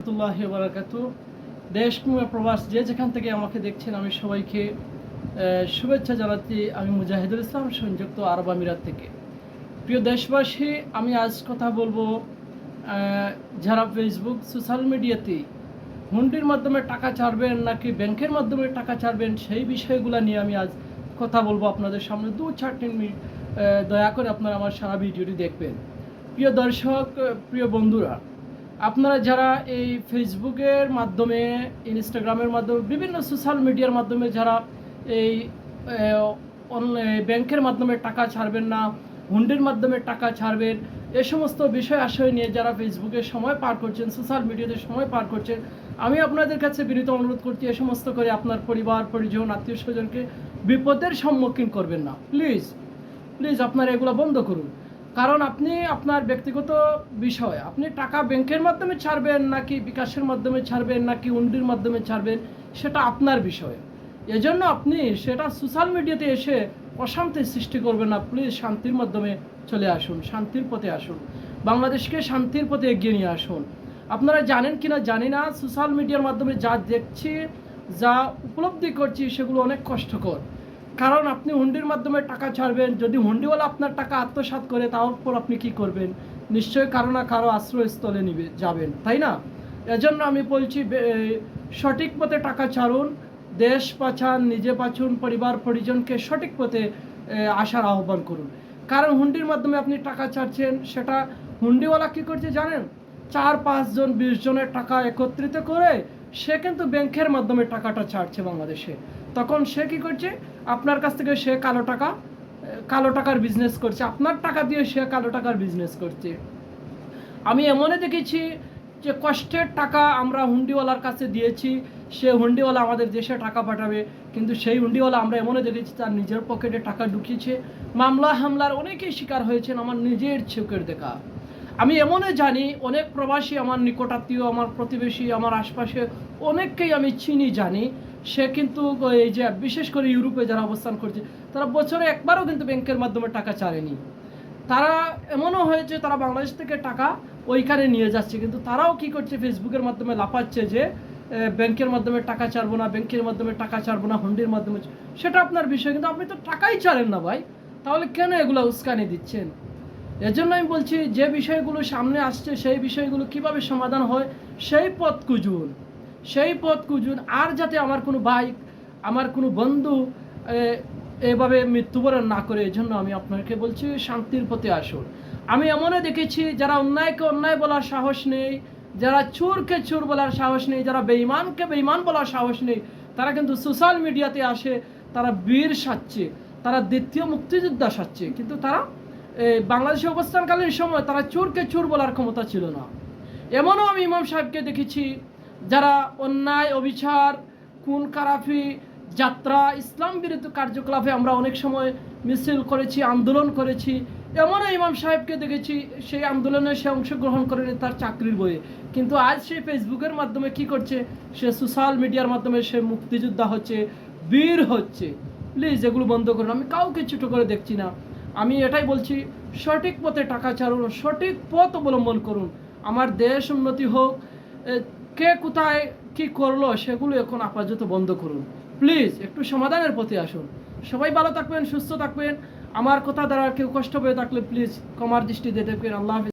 রহমতুল্লাহ বারাকাতু দেশ কিংবা প্রবাস যে যেখান থেকে আমাকে দেখছেন, আমি সবাইকে শুভেচ্ছা জানাচ্ছি আমি মুজাহিদুল ইসলাম, সংযুক্ত আরব আমিরাত থেকে। প্রিয় দেশবাসী, আমি আজ কথা বলব যারা ফেসবুক সোশ্যাল মিডিয়াতে হুন্ডির মাধ্যমে টাকা ছাড়বেন নাকি ব্যাংকের মাধ্যমে টাকা ছাড়বেন, সেই বিষয়গুলো নিয়ে আমি আজ কথা বলব আপনাদের সামনে। দু চার তিন মিনিট দয়া করে আপনারা আমার সারা ভিডিওটি দেখবেন। প্রিয় দর্শক, প্রিয় বন্ধুরা আপনারা যারা এই ফেসবুকের মাধ্যমে, ইনস্টাগ্রামের মাধ্যমে, বিভিন্ন সোশ্যাল মিডিয়ার মাধ্যমে যারা এই ব্যাংকের মাধ্যমে টাকা ছাড়বেন না, হুন্ডির মাধ্যমে টাকা ছাড়বেন, এ সমস্ত বিষয় আশয় নিয়ে যারা ফেসবুকে সময় পার করছেন, সোশ্যাল মিডিয়াতে সময় পার করছেন, আমি আপনাদের কাছে বিনীত অনুরোধ করছি এ সমস্ত করে আপনার পরিবার, পরিজন, আত্মীয় স্বজনকে বিপদের সম্মুখীন করবেন না। প্লিজ প্লিজ আপনারা এগুলো বন্ধ করুন। কারণ আপনি আপনার ব্যক্তিগত বিষয়, আপনি টাকা ব্যাংকের মাধ্যমে ছাড়বেন নাকি বিকাশের মাধ্যমে ছাড়বেন নাকি উন্ডির মাধ্যমে ছাড়বেন, সেটা আপনার বিষয়। এজন্য আপনি সেটা সোশ্যাল মিডিয়াতে এসে অশান্তির সৃষ্টি করবেন না প্লিজ শান্তির মাধ্যমে চলে আসুন, শান্তির পথে আসুন, বাংলাদেশকে শান্তির পথে এগিয়ে নিয়ে আসুন। আপনারা জানেন কিনা জানি না, সোশ্যাল মিডিয়ার মাধ্যমে যা দেখছি, যা উপলব্ধি করছি, সেগুলো অনেক কষ্টকর। কারণ আপনি হুন্ডির মাধ্যমে টাকা ছাড়বেন। যদি হুন্ডিওয়ালা আপনার টাকা আত্মসাৎ করে তার উপর আপনি কি করবেন? নিশ্চয়ই কারও না কারও আশ্রয়স্থলে নিবে, যাবেন, তাই না? এজন্য আমি বলছি সঠিক পথে টাকা ছাড়ুন, দেশ পাচান, নিজে পাচুন পরিবার, পরিজনকে সঠিক পথে আসার আহ্বান করুন। কারণ হুন্ডির মাধ্যমে আপনি টাকা ছাড়ছেন, সেটা হুন্ডিওয়ালা কি করছে জানেন? চার পাঁচজন বিশ জনের টাকা একত্রিত করে, সে কিন্তু ব্যাংকের মাধ্যমে টাকাটা ছাড়ছে বাংলাদেশে। তখন সে কি করছে? আপনার কাছ থেকে সে কালো টাকা কালো টাকার বিজনেস করছে। আপনার টাকা দিয়ে সে কালো টাকার বিজনেস করছে। আমি এমনও দেখেছি যে কষ্টের টাকা আমরা হুন্ডিওয়ালার কাছে দিয়েছি। সে হুন্ডিওয়ালা আমাদের দেশে টাকা পাঠাবে, কিন্তু সেই হুন্ডিওয়ালা আমরা এমনও দেখেছি তার নিজের পকেটে টাকা ঢুকিয়েছে। মামলা হামলার অনেকেই শিকার হয়েছেন আমার নিজের চোখের দেখা। আমি এমনও জানি, অনেক প্রবাসী আমার নিকটাত্মীয়, আমার প্রতিবেশী, আমার আশপাশে অনেককেই আমি চিনি, জানি। সে কিন্তু এই যে বিশেষ করে ইউরোপে যারা অবস্থান করছে, তারা বছরে একবারও কিন্তু ব্যাংকের মাধ্যমে টাকা ছাড়েনি। তারা এমনও হয়েছে, তারা বাংলাদেশ থেকে টাকা ওইখানে নিয়ে যাচ্ছে, কিন্তু তারাও কি করছে, ফেসবুকের মাধ্যমে লাফাচ্ছে যে ব্যাংকের মাধ্যমে টাকা ছাড়বো না, ব্যাংকের মাধ্যমে টাকা ছাড়বো না, হুন্ডির মাধ্যমে সেটা আপনার বিষয়, কিন্তু আপনি তো টাকাই ছাড়েন না ভাই। তাহলে কেন এগুলো উস্কানি দিচ্ছেন? এজন্য আমি বলছি, যে বিষয়গুলো সামনে আসছে, সেই বিষয়গুলো কীভাবে সমাধান হয়, সেই পথ খুঁজুন। সেই পথ খুঁজুন, আর যাতে আমার কোনো ভাই, আমার কোনো বন্ধু এভাবে মৃত্যুবরণ না করে এই জন্য আমি আপনাকে বলছি শান্তির পথে আসুন। আমি এমনও দেখেছি, যারা অন্যায়কে অন্যায় বলার সাহস নেই, যারা চোরকে চোর বলার সাহস নেই, যারা বেঈমানকে বেঈমান বলার সাহস নেই, তারা কিন্তু সোশ্যাল মিডিয়াতে আসে, তারা বীর সাজছে, তারা দ্বিতীয় মুক্তিযোদ্ধা সাজছে, কিন্তু তারা বাংলাদেশে অবস্থানকালীন সময় তারা চোরকে চোর বলার ক্ষমতা ছিল না। এমনও আমি ইমাম সাহেবকে দেখেছি যারা অন্যায়, অবিচার, খুন, কারাফি, যাত্রা, ইসলাম বিরুদ্ধ কার্যকলাপে আমরা অনেক সময় মিছিল করেছি, আন্দোলন করেছি। এমনও ইমাম সাহেবকে দেখেছি, সেই আন্দোলনে সে অংশগ্রহণ করেনি তার চাকরির বইয়ে। কিন্তু আজ সে ফেসবুকের মাধ্যমে কি করছে? সে সোশ্যাল মিডিয়ার মাধ্যমে সে মুক্তিযোদ্ধা হচ্ছে, বীর হচ্ছে। প্লিজ এগুলো বন্ধ করুন, আমি কাউকে ছোটো করে দেখছি না। আমি এটাই বলছি, সঠিক পথে টাকা চালুন সঠিক পথ অবলম্বন করুন। আমার দেশ উন্নতি হোক কে কোথায় কি করল সেগুলো এখন আপাতত বন্ধ করুন। প্লিজ একটু সমাধানের প্রতি আসুন। সবাই ভালো থাকবেন, সুস্থ থাকবেন। আমার কথা দ্বারা কেউ কষ্ট পেয়ে থাকলে প্লিজ কমার দৃষ্টি দিয়ে দেখবেন। আল্লাহ